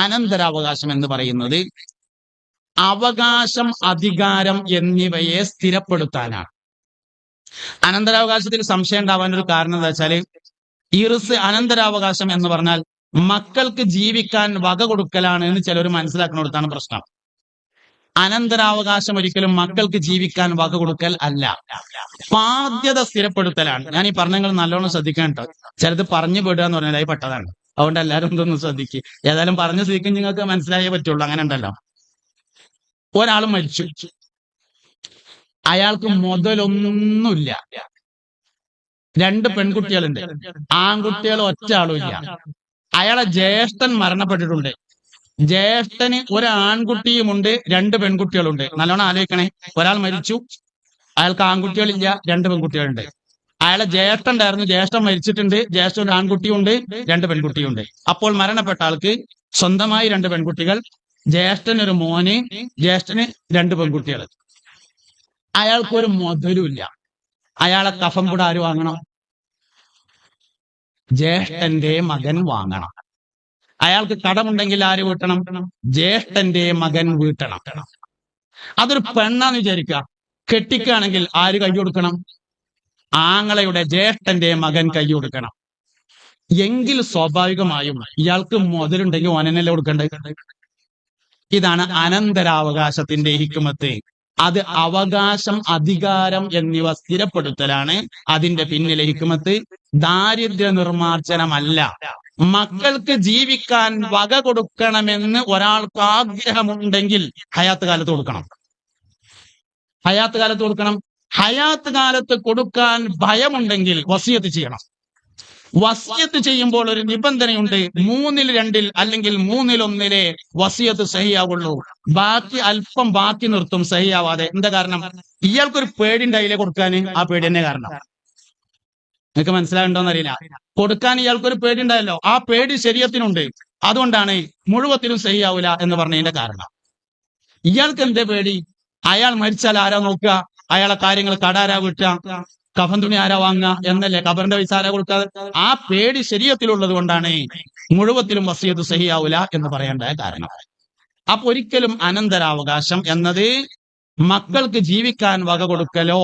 അനന്തരാവകാശം എന്ന് പറയുന്നത് അവകാശം അധികാരം എന്നിവയെ സ്ഥിരപ്പെടുത്താനാണ്. അനന്തരാവകാശത്തിൽ സംശയം ഉണ്ടാവാൻ ഒരു കാരണം എന്താ വെച്ചാൽ ഇറിസ് അനന്തരാവകാശം എന്ന് പറഞ്ഞാൽ മക്കൾക്ക് ജീവിക്കാൻ വക കൊടുക്കലാണ് എന്ന് ചിലർ മനസ്സിലാക്കുന്നിടത്താണ് പ്രശ്നം. അനന്തരാവകാശം ഒരിക്കലും മക്കൾക്ക് ജീവിക്കാൻ വക കൊടുക്കൽ അല്ല. ബാധ്യത സ്ഥിരപ്പെടുത്തലാണ്. ഞാൻ ഈ പറഞ്ഞങ്ങൾ നല്ലോണം ശ്രദ്ധിക്കാൻ കേട്ടോ. ചിലത് പറഞ്ഞു വിടുക എന്ന് പറഞ്ഞാൽ പെട്ടതാണ്. അതുകൊണ്ട് എല്ലാവരും ഇതൊന്ന് ശ്രദ്ധിക്കുക ഏതായാലും പറഞ്ഞ സ്ഥിതിക്ക് നിങ്ങൾക്ക് മനസ്സിലായേ പറ്റുള്ളൂ. അങ്ങനെ ഉണ്ടല്ലോ. ഒരാൾ മരിച്ചു. അയാൾക്ക് മുതലൊന്നുമില്ല. രണ്ട് പെൺകുട്ടികളുണ്ട്. ആൺകുട്ടികൾ ഒറ്റ ആളും ഇല്ല അയാളെ ജ്യേഷ്ഠൻ മരണപ്പെട്ടിട്ടുണ്ട്. ജ്യേഷ്ഠന് ഒരു ആൺകുട്ടിയുമുണ്ട് രണ്ട് പെൺകുട്ടികളുണ്ട്. നല്ലോണം ആലോചിക്കണേ. ഒരാൾ മരിച്ചു. അയാൾക്ക് ആൺകുട്ടികളില്ല രണ്ട് പെൺകുട്ടികളുണ്ട്. അയാളെ ജ്യേഷ്ഠൻ ഉണ്ടായിരുന്നു ജ്യേഷ്ഠൻ മരിച്ചിട്ടുണ്ട്. ജ്യേഷ്ഠ ഒരു ആൺകുട്ടിയുണ്ട്. രണ്ട് പെൺകുട്ടിയുണ്ട്. അപ്പോൾ മരണപ്പെട്ട ആൾക്ക് സ്വന്തമായി രണ്ട് പെൺകുട്ടികൾ ജ്യേഷ്ഠന് ഒരു മോന് ജ്യേഷ്ഠന് രണ്ട് പെൺകുട്ടികൾ. അയാൾക്കൊരു മധുരമില്ല അയാളെ കഫം കൂടെ ആര് വാങ്ങണം? ജ്യേഷ്ഠന്റെ മകൻ വാങ്ങണം. അയാൾക്ക് കടമുണ്ടെങ്കിൽ ആര് വീട്ടണം? ജ്യേഷ്ഠന്റെ മകൻ വീട്ടണം. അതൊരു പെണ്ണാന്ന് വിചാരിക്കുക. കെട്ടിക്കുകയാണെങ്കിൽ ആര് കൈ കൊടുക്കണം? ആങ്ങളയുടെ ജ്യേഷ്ഠന്റെ മകൻ കൈ കൊടുക്കണം. എങ്കിൽ സ്വാഭാവികമായും ഇയാൾക്ക് മുതലുണ്ടെങ്കിൽ ഓനനല്ലേ കൊടുക്കേണ്ടത് ഇതാണ് അനന്തരാവകാശത്തിന്റെ ഹിക്കുമത്ത്. അത് അവകാശം അധികാരം എന്നിവ സ്ഥിരപ്പെടുത്തലാണ് അതിന്റെ പിന്നിലെ ഹിക്കുമത്ത്. ദാരിദ്ര്യ നിർമാർജനമല്ല മക്കൾക്ക് ജീവിക്കാൻ വക കൊടുക്കണമെന്ന് ഒരാൾക്ക് ആഗ്രഹമുണ്ടെങ്കിൽ ഹയാത്ത് കാലത്ത് കൊടുക്കണം. ഹയാത്ത് കാലത്ത് കൊടുക്കണം. ഹയാത്ത് കാലത്ത് കൊടുക്കാൻ ഭയമുണ്ടെങ്കിൽ വസിയത്ത് ചെയ്യണം. വസിയത്ത് ചെയ്യുമ്പോൾ ഒരു നിബന്ധനയുണ്ട് മൂന്നിൽ രണ്ടിൽ അല്ലെങ്കിൽ മൂന്നിൽ ഒന്നിലെ വസിയത്ത് സഹിയാവുള്ളൂ. ബാക്കി അല്പം ബാക്കി നിർത്തും സഹിയാവാതെ. എന്താ കാരണം? ഇയാൾക്കൊരു പേടി ഉണ്ടായില്ലേ കൊടുക്കാൻ ആ പേടി തന്നെ കാരണം. നിങ്ങൾക്ക് മനസ്സിലാകണ്ടോന്ന് അറിയില്ല കൊടുക്കാൻ ഇയാൾക്കൊരു പേടി ഉണ്ടായല്ലോ. ആ പേടി ശരീരത്തിനുണ്ട്. അതുകൊണ്ടാണ് മുഴുവത്തിലും സഹിയാവില്ല എന്ന് പറഞ്ഞതിന്റെ കാരണം. ഇയാൾക്ക് എന്തേ പേടി? അയാൾ മരിച്ചാൽ ആരാ നോക്കുക? അയാളെ കാര്യങ്ങൾ കടാരാ വീട്ടുക കഫൻ തുണി ആരാ വാങ്ങുക എന്നല്ലേ കബറിന്റെ പൈസ ആരാ കൊടുക്കാതെ ആ പേടി ശരീരത്തിലുള്ളത് കൊണ്ടാണ് മുഴുവത്തിലും വസിയത്ത് സഹിയാവൂല എന്ന് പറയേണ്ട കാരണം. അപ്പൊ ഒരിക്കലും അനന്തരാവകാശം എന്നത് മക്കൾക്ക് ജീവിക്കാൻ വക കൊടുക്കലോ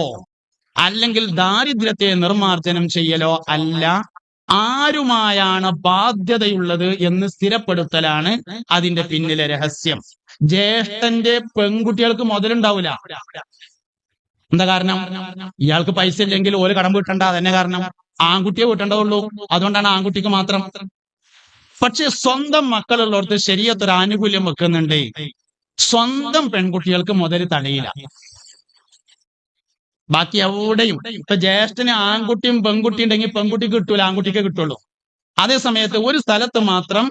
അല്ലെങ്കിൽ ദാരിദ്ര്യത്തെ നിർമാർജനം ചെയ്യലോ അല്ല ആരുമായാണ് ബാധ്യതയുള്ളത് എന്ന് സ്ഥിരപ്പെടുത്തലാണ് അതിന്റെ പിന്നിലെ രഹസ്യം. ജ്യേഷ്ഠന്റെ പെൺകുട്ടികൾക്ക് മുതലുണ്ടാവില്ല എന്താ കാരണം? ഇയാൾക്ക് പൈസ ഇല്ലെങ്കിൽ ഓൽ കടം വീട്ടണ്ട അതന്നെ കാരണം. ആൺകുട്ടിയെ വീട്ടേണ്ടതുള്ളൂ അതുകൊണ്ടാണ് ആൺകുട്ടിക്ക് മാത്രം. പക്ഷെ സ്വന്തം മക്കളുള്ളവർക്ക് ശരിയത്തൊരു ആനുകൂല്യം വെക്കുന്നുണ്ട്. സ്വന്തം പെൺകുട്ടികൾക്ക് മുതൽ തടയില്ല ബാക്കി എവിടെയും ഇപ്പൊ ജ്യേഷ്ഠന് ആൺകുട്ടിയും പെൺകുട്ടിയും ഉണ്ടെങ്കിൽ പെൺകുട്ടിക്ക് കിട്ടൂല ആൺകുട്ടിക്ക് കിട്ടുള്ളൂ. അതേ സമയത്ത് ഒരു സ്ഥലത്ത് മാത്രം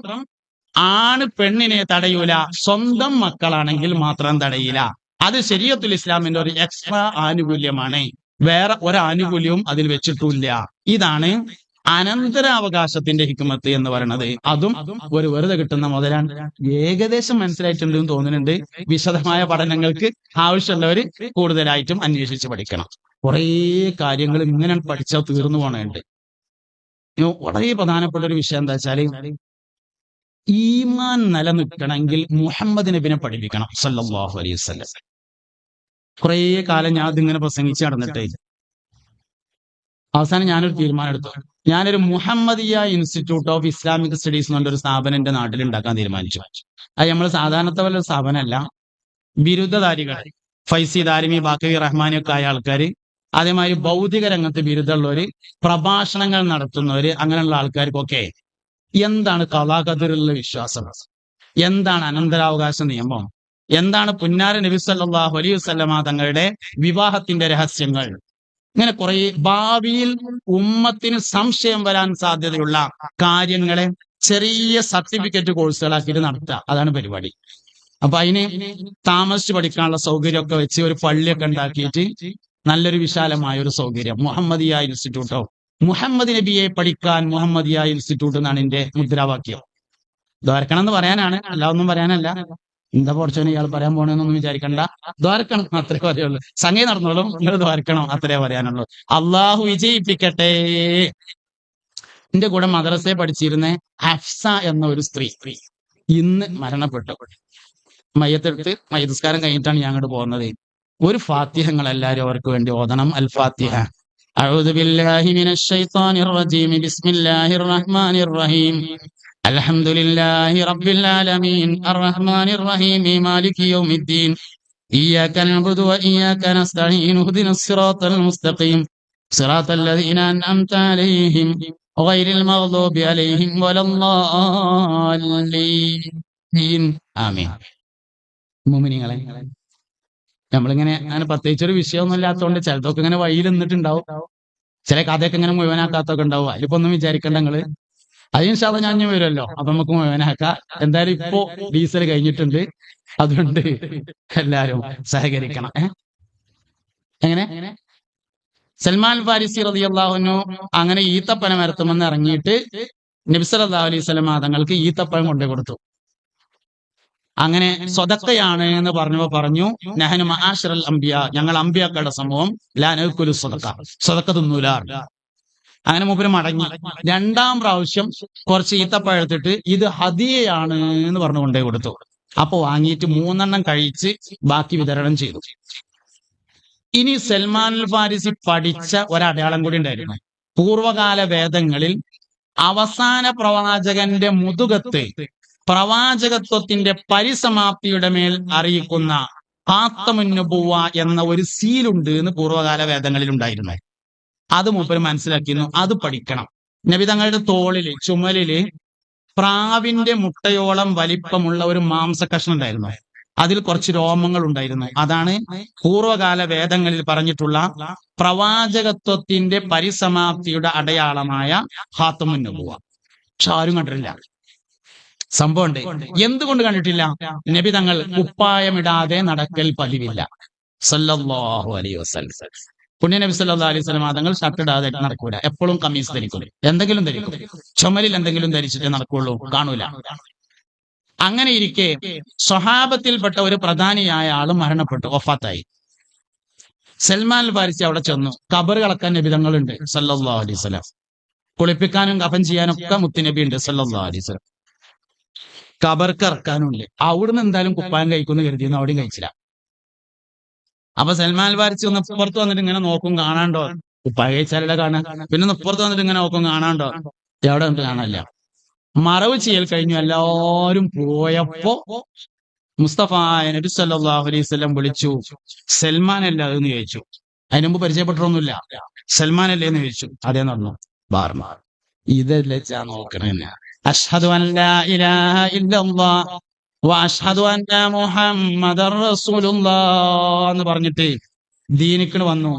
ആണ് പെണ്ണിനെ തടയൂല സ്വന്തം മക്കളാണെങ്കിൽ മാത്രം തടയില്ല അത് ശരീരത്തിൽ ഇസ്ലാമിന്റെ ഒരു എക്സ്ട്രാ ആനുകൂല്യമാണ്. വേറെ ഒരാനുകൂല്യവും അതിൽ വെച്ചിട്ടില്ല. ഇതാണ് അനന്തരാവകാശത്തിന്റെ ഹിക്കുമത്ത് എന്ന് പറയുന്നത് അതും ഒരു വെറുതെ കിട്ടുന്ന മുതലാണ്. ഏകദേശം മനസ്സിലായിട്ടുണ്ട് എന്ന് തോന്നുന്നുണ്ട്. വിശദമായ പഠനങ്ങൾക്ക് ആവശ്യമുള്ളവർ കൂടുതലായിട്ടും അന്വേഷിച്ച് പഠിക്കണം. കുറേ കാര്യങ്ങൾ ഇങ്ങനെ പഠിച്ചാൽ തീർന്നു പോണുണ്ട്. വളരെ പ്രധാനപ്പെട്ട ഒരു വിഷയം എന്താ വെച്ചാൽ ഈമാൻ നിലനിൽക്കണമെങ്കിൽ മുഹമ്മദ് നബിനെ പഠിപ്പിക്കണം സല്ലാഹു അലൈഹി കുറേ കാലം ഞാൻ അതിങ്ങനെ പ്രസംഗിച്ച് നടന്നിട്ടേ അവസാനം ഞാനൊരു തീരുമാനം എടുത്തു ഞാനൊരു Muhammadiya institute of Islamic studies എന്ന് പറഞ്ഞൊരു സ്ഥാപനം എന്റെ നാട്ടിൽ ഉണ്ടാക്കാൻ തീരുമാനിച്ചു. അത് നമ്മൾ സാധാരണത്തെ ഒരു സ്ഥാപനമല്ല ബിരുദധാരികൾ ഫൈസി ദാരിമി ബാക്കി റഹ്മാനി ഒക്കെ ആയ ആൾക്കാർ അതേമാതിരി ഭൗതിക രംഗത്ത് ബിരുദമുള്ളവര് പ്രഭാഷണങ്ങൾ നടത്തുന്നവര് അങ്ങനെയുള്ള ആൾക്കാർക്കൊക്കെ എന്താണ് കലാകതിലുള്ള വിശ്വാസം? എന്താണ് അനന്തരാവകാശ നിയമം? എന്താണ് പുന്നാര നബി സല്ലല്ലാഹു അലൈഹി വസല്ലമ തങ്ങളുടെ വിവാഹത്തിന്റെ രഹസ്യങ്ങൾ? ഇങ്ങനെ കുറെ ഭാവിയിൽ ഉമ്മത്തിന് സംശയം വരാൻ സാധ്യതയുള്ള കാര്യങ്ങളെ ചെറിയ സർട്ടിഫിക്കറ്റ് കോഴ്സുകളാക്കിയിട്ട് നടത്തുക. അതാണ് പരിപാടി. അപ്പൊ അതിന് താമസിച്ച് പഠിക്കാനുള്ള സൗകര്യമൊക്കെ വെച്ച് ഒരു പള്ളിയൊക്കെ ഉണ്ടാക്കിയിട്ട് നല്ലൊരു വിശാലമായ ഒരു സൗകര്യം. മുഹമ്മദിയ ഇൻസ്റ്റിറ്റ്യൂട്ടോ? മുഹമ്മദ് നബിയെ പഠിക്കാൻ മുഹമ്മദിയ ഇൻസ്റ്റിറ്റ്യൂട്ട് എന്നാണ് എന്റെ മുദ്രാവാക്യം. ദ്വാരക്കണം എന്ന് പറയാനാണ്. അല്ല ഒന്നും പറയാനല്ല. എന്താ കുറച്ചോനെ ഇയാൾ പറയാൻ പോണെന്നൊന്നും വിചാരിക്കണ്ട ദ്വാരക്കണം അത്രേ പറയുള്ളൂ സംഗതി നടന്നോളും നിങ്ങൾ ദ്വാരക്കണം അത്രേ പറയാനുള്ളൂ അള്ളാഹു വിജയിപ്പിക്കട്ടെ എന്റെ കൂടെ മദ്രസയെ പഠിച്ചിരുന്ന ഹഫ്സ എന്ന ഒരു സ്ത്രീ ഇന്ന് മരണപ്പെട്ടു മയ്യത്തെടുത്ത് മയ്യസ്കാരം കഴിഞ്ഞിട്ടാണ് ഞാൻ അങ്ങോട്ട് പോകുന്നത് ഒരു ഫാത്തിഹങ്ങൾ എല്ലാവരും അവർക്ക് വേണ്ടി ഓതണം അൽ ഫാത്തിഹ أعوذ بالله من الشيطان الرجيم بسم الله الرحمن الرحيم الحمد لله رب العالمين الرحمن الرحيم مالك يوم الدين إياك نعبد وإياك نستعين اهدنا الصراط المستقيم صراط الذين أنعمت عليهم غير المغضوب عليهم ولا الضالين آمين മുമിനിങ്ങളെ നമ്മളിങ്ങനെ അങ്ങനെ പ്രത്യേകിച്ച് ഒരു വിഷയമൊന്നും ഇല്ലാത്തതുകൊണ്ട് ചിലതൊക്കെ ഇങ്ങനെ വഴിയിൽ നിന്നിട്ടുണ്ടാവും ചില കഥയൊക്കെ ഇങ്ങനെ മുഴുവനാക്കാത്തൊക്കെ ഉണ്ടാവും അതിലിപ്പോ ഒന്നും വിചാരിക്കണ്ട നിങ്ങള് അതിന് ശാദം ഞാൻ വരുമല്ലോ. അപ്പൊ നമുക്ക് മുഴുവനാക്കാം എന്തായാലും ഇപ്പോ ഡീസൽ കഴിഞ്ഞിട്ടുണ്ട്. അതുകൊണ്ട് എല്ലാരും സഹകരിക്കണം? എങ്ങനെ? സൽമാൻ ഫാരിസി റളിയല്ലാഹുവിനു അങ്ങനെ ഈത്തപ്പന മരത്തുമെന്ന് ഇറങ്ങിയിട്ട് നബ്സലല്ലാ അലൈഹി സ്വലം തങ്ങൾക്ക് ഈത്തപ്പഴം കൊണ്ടു കൊടുത്തു. അങ്ങനെ സ്വതക്കയാണ് എന്ന് പറഞ്ഞപ്പോ പറഞ്ഞു നെഹനു മഹാഷറൽ അംബിയ. ഞങ്ങൾ അംബിയാക്കളുടെ സമൂഹം ലാനകുലു സ്വതക്ക. സ്വതക്ക തിന്നൂല. അങ്ങനെ മൂപ്പര് മടങ്ങി. രണ്ടാം പ്രാവശ്യം കുറച്ച് ഈത്തപ്പഴത്തിട്ട് ഇത് ഹദിയയാണ് എന്ന് പറഞ്ഞു കൊണ്ടേ കൊടുത്തു. അപ്പൊ വാങ്ങിയിട്ട് മൂന്നെണ്ണം കഴിച്ച് ബാക്കി വിതരണം ചെയ്തു. ഇനി സൽമാൻ അൽ ഫാരിസി പഠിച്ച ഒരടയാളം കൂടി ഉണ്ടായിരുന്നു. പൂർവകാല വേദങ്ങളിൽ അവസാന പ്രവാചകന്റെ മുതുകത്ത് പ്രവാചകത്വത്തിന്റെ പരിസമാപ്തിയുടെ മേൽ അറിയിക്കുന്ന ആത്തമുന്നുബുവ എന്ന ഒരു സീലുണ്ട് എന്ന് പൂർവകാല വേദങ്ങളിൽ ഉണ്ടായിരുന്നു. അത് മൂപ്പര് മനസ്സിലാക്കിയിരുന്നു. അത് പഠിക്കണം. നബി തങ്ങളുടെ തോളിൽ ചുമലിൽ പ്രാവിന്റെ മുട്ടയോളം വലിപ്പമുള്ള ഒരു മാംസ കഷ്ണം ഉണ്ടായിരുന്നു. അതിൽ കുറച്ച് രോമങ്ങൾ ഉണ്ടായിരുന്നു. അതാണ് പൂർവകാല വേദങ്ങളിൽ പറഞ്ഞിട്ടുള്ള പ്രവാചകത്വത്തിന്റെ പരിസമാപ്തിയുടെ അടയാളമായ ഹാത്തമുന്നുബുവ. പക്ഷെ ആരും കണ്ടിട്ടില്ല. സംഭവമുണ്ട്. എന്തുകൊണ്ട് കണ്ടിട്ടില്ല? നബി തങ്ങൾ കുപ്പായമിടാതെ നടക്കൽ പതിവില്ല. സല്ലല്ലാഹു അലൈഹി വസല്ലം. പുണ്യ നബി സല്ലല്ലാഹു അലൈഹി സ്വലം തങ്ങൾ ഷർട്ട് ഇടാതെ നടക്കൂല. എപ്പോഴും കമ്മീസ് ധരിക്കും. എന്തെങ്കിലും ധരിക്കും. ചുമലിൽ എന്തെങ്കിലും ധരിച്ചിട്ട് നടക്കുള്ളൂ. കാണൂല. അങ്ങനെ ഇരിക്കെ സ്വഹാബത്തിൽപ്പെട്ട ഒരു പ്രധാനിയായ ആൾ മരണപ്പെട്ടു. ഒഫാത്തായി സൽമാൻ ഫാരിസി അവിടെ ചെന്നു. കബർ കളക്കാൻ നബിതങ്ങളുണ്ട്. സല്ലാ അലൈഹി വസല്ലം. കുളിപ്പിക്കാനും കഫൻ ചെയ്യാനും ഒക്കെ മുത്തുനബി ഉണ്ട് സല്ലാ അലൈഹി വസല്ലം. കബർക്ക് ഇറക്കാനുണ്ട്. അവിടുന്ന് എന്തായാലും കുപ്പായം കഴിക്കുന്നു കരുതിയെന്ന് അവിടെയും കഴിച്ചില്ല. അപ്പൊ സൽമാൻ വാരിച്ച് ഒന്ന് പുറത്ത് വന്നിട്ട് ഇങ്ങനെ നോക്കും കാണാണ്ടോ? കഴിച്ചാലല്ല കാണാൻ. പിന്നെ ഒന്ന് പുറത്ത് വന്നിട്ട് ഇങ്ങനെ നോക്കും കാണാണ്ടോ? എവിടെ നമുക്ക് കാണാനില്ല. മറവ് ചെയ്യൽ കഴിഞ്ഞു എല്ലാവരും പോയപ്പോ മുസ്തഫ നബി സല്ലല്ലാഹു അലൈഹി വിളിച്ചു സൽമാൻ അല്ല അതെന്ന് ചോദിച്ചു? അതിന് മുമ്പ് പരിചയപ്പെട്ടൊന്നുമില്ല സൽമാൻ അല്ലേ എന്ന് ചോദിച്ചു. അതേ നടന്നു. ബാർമാർ ഇതല്ലേ ചാ നോക്കണെന്ന് അഷ്ഹദു ഇല്ലല്ലാഹ് എന്ന് പറഞ്ഞിട്ട് ദീനിക്കണ് വന്നു.